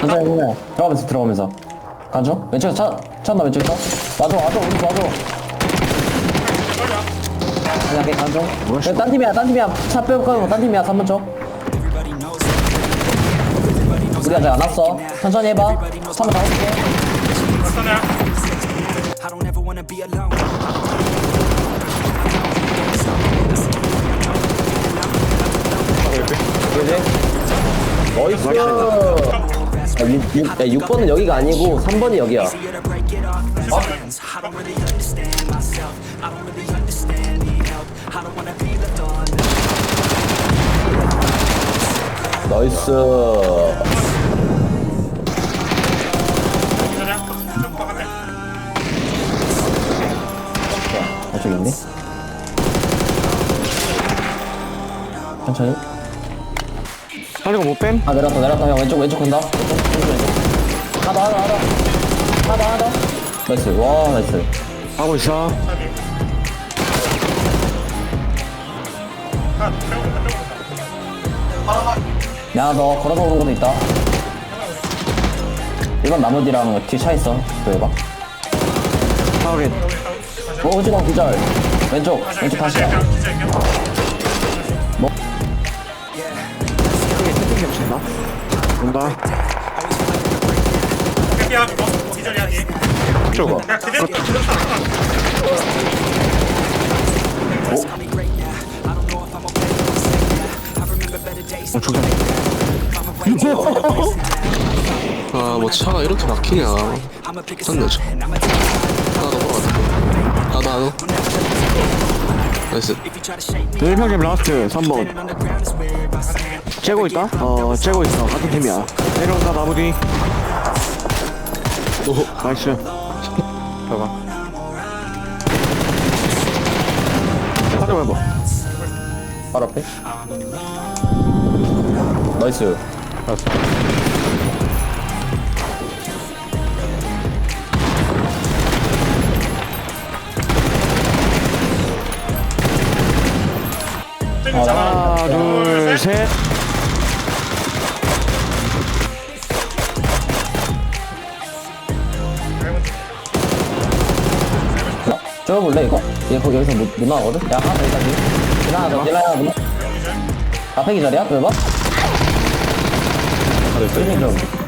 천천히 보면 들어가면서 들어가면서. 간죠? 왼쪽에 차 차나 왼쪽에 차 맞아 맞아 우리 맞아 그냥 걔 간죠? 뭐야, 딴 팀이야 딴 팀이야. 차 빼고 가면 딴 팀이야 3번 쪽 우리 아직 안 왔어. 천천히 해봐. 3번 나올게. 천천히야. I don't ever wanna be alone. 그지? 나이스 야, 6, 6, 야, 6번은 여기가 아니고 3번이 여기야 the 나이스 빡한데. 저쪽 있네 천천히 상대가 못 뺀? 아 내렸다 내렸다. 형 왼쪽 왼쪽 간다. 왼쪽 왼쪽 왼쪽 하나 하나 하나 하나 하나 나이스. 와 나이스. 하고 있어. 야너 걸어서 오는 것도 있다. 이건 나머지랑 뒤에 차 있어. 그 해봐 타겟 어 기절. 왼쪽 왼쪽 다시야 뭐? 겹친다 온다. 저거 야 그대로 그대로 어 죽여 아, 뭐 차가 이렇게 막히냐. 샀네, 저. 하나 더 먹어야 하나, 하 나. 나이스. 1평점 라스트 3번. 째고 있다? 어 째고 있어. 같은 팀이야. 내려온다 나무 뒤 오, 나이스. 봐봐. 확인해봐. 바로 앞에? 나이스 지금 잡아. 하나 둘셋 쪄볼래 이거? 얘 거기 여기서 못, 못 나가거든? 야 하나 더 여기까지 하나 더 일라야 문 앞에 기절이야? 왜 봐? 아, 네, 좀